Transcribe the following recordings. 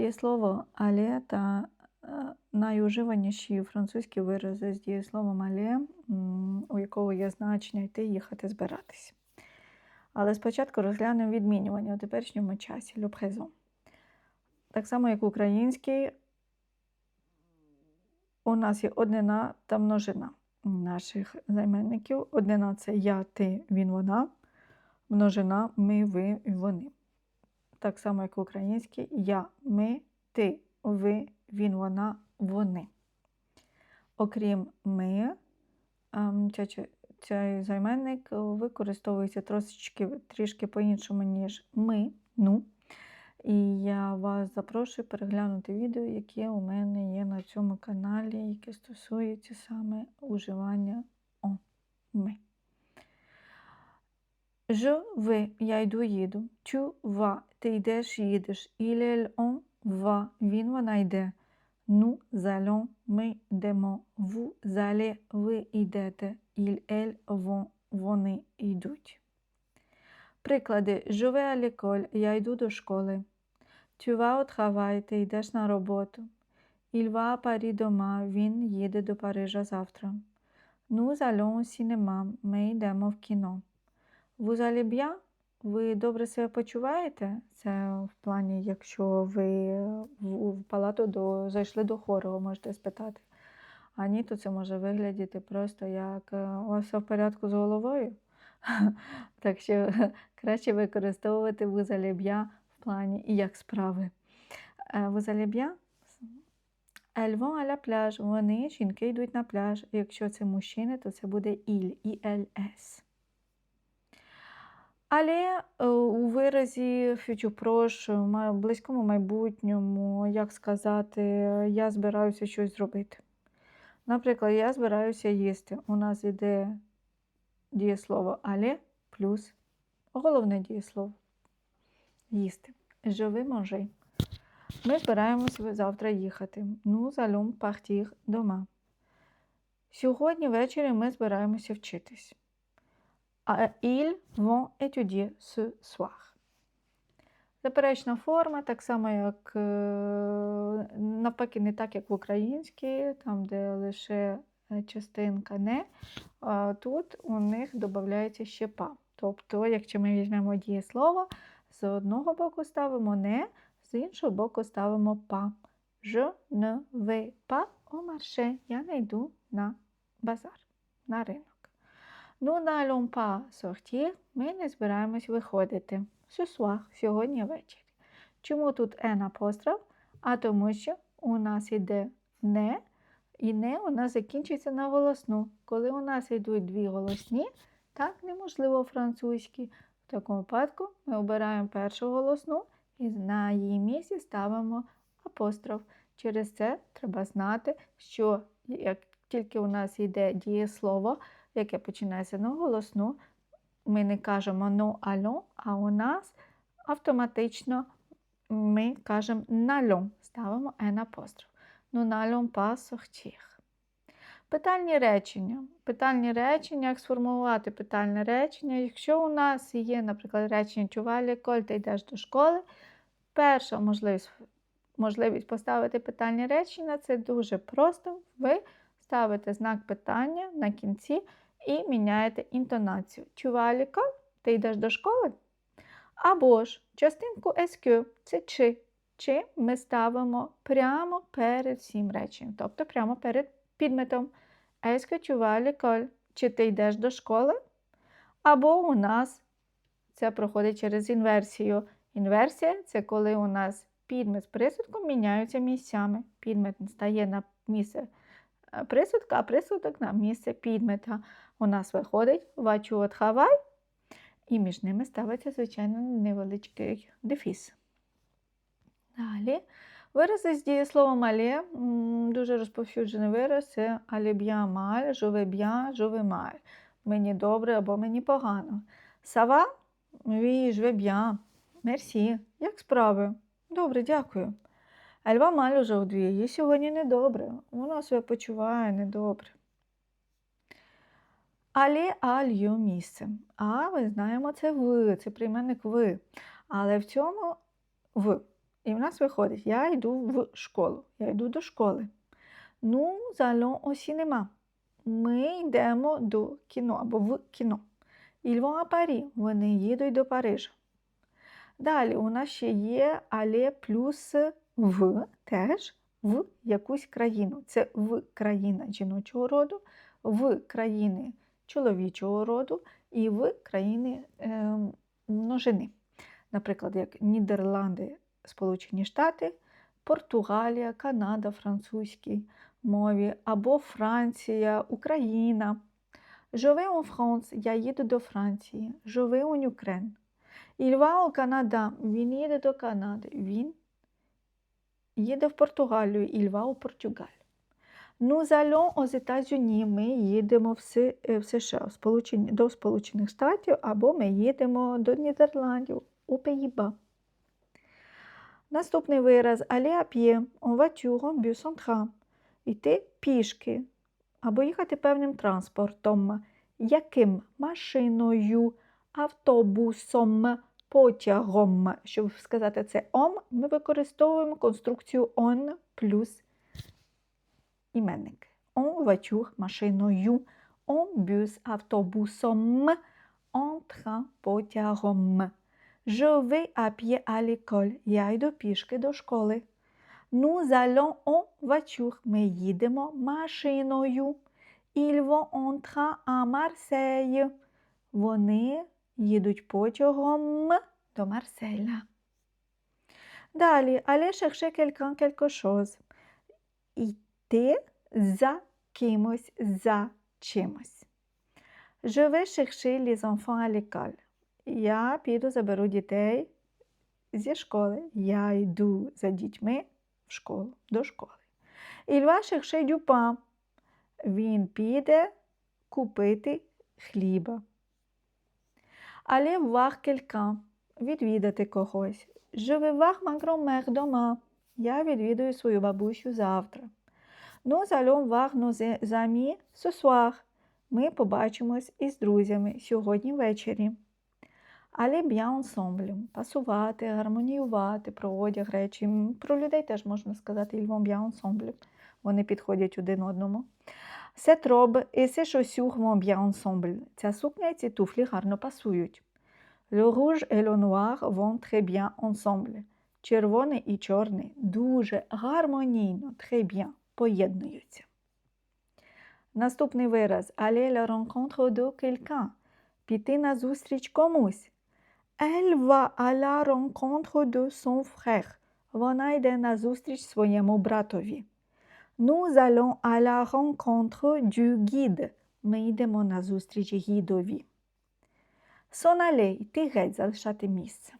Дієслово але та е, найуживаніші французькі вирази з дієсловом але, у якого є значення йти, їхати, збиратись. Але спочатку розглянемо відмінювання у теперішньому часі le. Так само, як в українській, у нас є однина та множина наших займенників. Однина це я, ти, він, вона, множина ми, ви і вони. Так само, як в українській, я, ми, ти, ви, він, вона, вони. Окрім ми, ем, цей займенник використовується трошечки трішки по-іншому, ніж ми, ну. І я вас запрошую переглянути відео, яке у мене є на цьому каналі, яке стосується саме уживання о, ми. Je vais, я йду, їду. Tu vas, ти йдеш, їдеш. Il, elle, on va, він, вона йде. Nous allons, ми йдемо. Vous allez, ви йдете. Il, elle, vont, вони йдуть. Приклади. Je vais à l'école, я йду до школи. Tu vas au ти йдеш на роботу. Il va à Paris demain, він їде до Парижа завтра. Nous allons au cinéma, ми йдемо в кіно. Allez? Ви добре себе почуваєте? Це в плані, якщо ви в, в палату до, зайшли до хору, ви можете спитати. А ні, то це може виглядіти просто як е, у вас все в порядку з головою. Так що краще використовувати bien в плані і як справи. Е, bien? Elles vont à. Вони, жінки, йдуть на пляж. Якщо це мужчини, то це буде il, ILS. Але е, у виразі future прош, в близькому майбутньому, як сказати, я збираюся щось зробити. Наприклад, я збираюся їсти. У нас іде дієслово але плюс головне дієслово їсти. Je vais. Ми збираємося завтра їхати. Nous allons partir demain. Сьогодні ввечері ми збираємося вчитись. А ils vont étudier ce soir. Заперечна форма, так само, як е, навпаки, не так, як в українській, там, де лише е, частинка не. Тут у них додається ще па. Тобто, якщо ми візьмемо дієслово, з одного боку ставимо не, з іншого боку ставимо па. Je ne vais pas au marché. Я не йду на базар, на ринок. Nous n'allons pas sortir. Ми не збираємось виходити. Ce сьогодні ввечері. Чому тут n апостроф? А тому що у нас іде не, і не у нас закінчується на голосну. Коли у нас йдуть дві голосні, так неможливо французькі. В такому випадку ми обираємо першу голосну і на її місці ставимо апостроф. Через це треба знати, що як тільки у нас йде дієслово, яке починається на голосну, ми не кажемо ну ало, а у нас автоматично ми кажемо налом, ставимо n апостроф. Ну pas sortir. Питальні речення. Питальні речення, як сформувати питальне речення. Якщо у нас є, наприклад, речення чувалі, коль ти йдеш до школи, перша можливість, можливість поставити питальні речення це дуже просто. Ви ставите знак питання на кінці і міняєте інтонацію. Чувалі, ти йдеш до школи? Або ж частинку SQ це чи. Чи ми ставимо прямо перед всім реченням, тобто прямо перед підметом. À l'école? Чи ти йдеш до школи? Або у нас це проходить через інверсію. Інверсія це коли у нас підмет з присудком міняються місцями. Підмет стає на місце присудка, а присудок на місце підмета. У нас виходить вачу от хавай, і між ними ставиться, звичайно, невеличкий дефіс. Далі. Вирази з дієсловом але, дуже розповсюджений вираз це je vais mal. Мені добре або мені погано. Сава? Je vais bien. Як справи? Добре, дякую. Elle va mal aujourd'hui. Їй сьогодні недобре. Вона себе почуває недобре. Але а лью місце. А ми знаємо, це ви, це прийменник ви. Але в цьому в. І в нас виходить, я йду в школу, я йду до школи. Nous allons au cinéma. Ми йдемо до кіно або в кіно. À Paris. Вони їдуть до Парижа. Далі у нас ще є але плюс в теж в якусь країну. Це в країна жіночого роду, в країни чоловічого роду і в країни е, множини. Наприклад, як Нідерланди, Сполучені Штати, Португалія, Канада, французькій мові, або Франція, Україна. Vais en France, я їду до Франції. En Ukraine. Il va au Canada, він їде до Канади. Він їде в Португалію. Il va au Portugal. Nous allons aux États-Unis, ми їдемо в, е, США, Сполучені, до Сполучених Штатів, або ми їдемо до Нідерландів, у Пеїба. Наступний вираз aller à pied, en. Йти пішки або їхати певним транспортом. Яким? Машиною, автобусом, потягом. Щоб сказати це ом, ми використовуємо конструкцію on плюс іменник. En voiture – машиною, en bus – автобусом, en train – потягом. Je vais à. Я йду пішки до школи. Nous allons en voiture. Ми їдемо машиною. Ils vont en train à Marseille. Вони їдуть потягом до Марселя. Далі, chercher quelqu'un quelque chose. Йти за кимось, за чимось. Je vais chercher les enfants. Я піду заберу дітей зі школи. Я йду за дітьми в школу, до школи. Il va chercher du. Він піде купити хліба. Aller voir quelqu'un. Відвідати когось. Je vais voir ma grand-mère. Я відвідую свою бабусю завтра. Nous allons voir nos amis ce. Ми побачимось із друзями сьогодні ввечері. Але bien ensemble. Пасувати, гармоніювати, про одяг речі. Про людей теж можна сказати ils vont bien. Вони підходять один одному. Cette robe et ces chaussures vont bien ensemble. Ця сукня і ці туфлі гарно пасують. Le rouge et le noir vont très bien ensemble. Червоний і чорний дуже гармонійно, très bien, поєднуються. Наступний вираз aller la rencontre de quelqu'un. Піти на зустріч комусь. Elle va à la rencontre de son frère. Вона йде на зустріч своєму братові. Nous allons à la rencontre du guide. Ми йдемо на зустріч гідові. Aller – йти геть, залишати місце.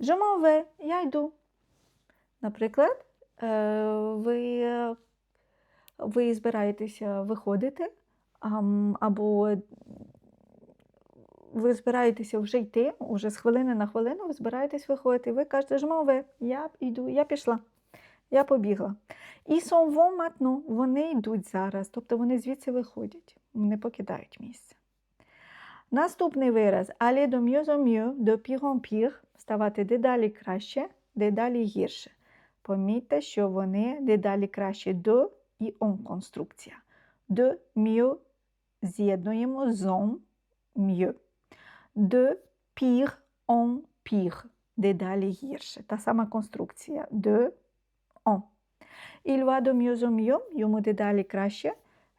Je я йду. Наприклад, е, ви, ви збираєтеся виходити, або ви збираєтеся вже йти, уже з хвилини на хвилину ви збираєтесь виходити. Ви кажете, vais – я йду, я пішла, я побігла. І vont maintenant – вони йдуть зараз, тобто вони звідси виходять, не покидають місце. Наступний вираз mieux, de pire en pire – ставати дедалі краще, дедалі гірше. Помітьте, що вони дедалі краще de і on конструкція. De mieux з'єднуємо з en mieux. De pire en – дедалі гірше. Та сама конструкція de en. Il va de mieux en mieux, йому дедалі краще.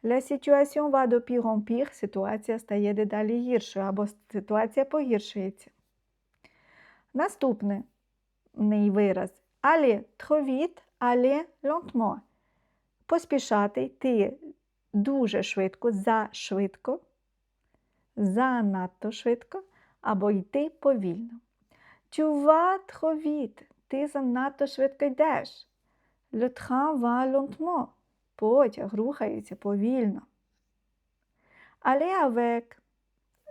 La situation va de pire en pire, ситуація стає дедалі гіршою або ситуація погіршується. Наступний вираз trop vite, aller lentement. Поспішати, йти дуже швидко, зашвидко, занадто швидко, або йти повільно. Tu vas trop vite, ти занадто швидко йдеш. Le train va lentement. Потяг рухається повільно. Aller avec.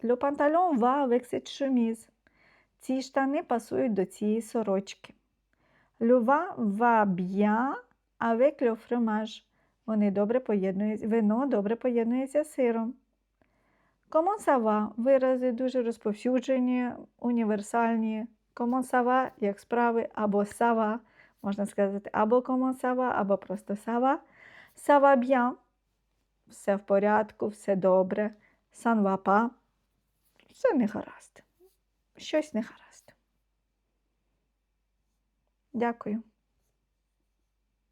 Le pantalon va avec cette. Ці штани пасують до цієї сорочки. Le vin va bien avec le fromage. Вони добре поєднуються, вино добре поєднується з сиром. Comment? Вирази дуже розповсюджені, універсальні. Va, як справи, або va, можна сказати або comment сава, або просто сава. Сава б'я. все в порядку, все добре. Санвапа. все не гаразд. Щось не гаразд. Дякую.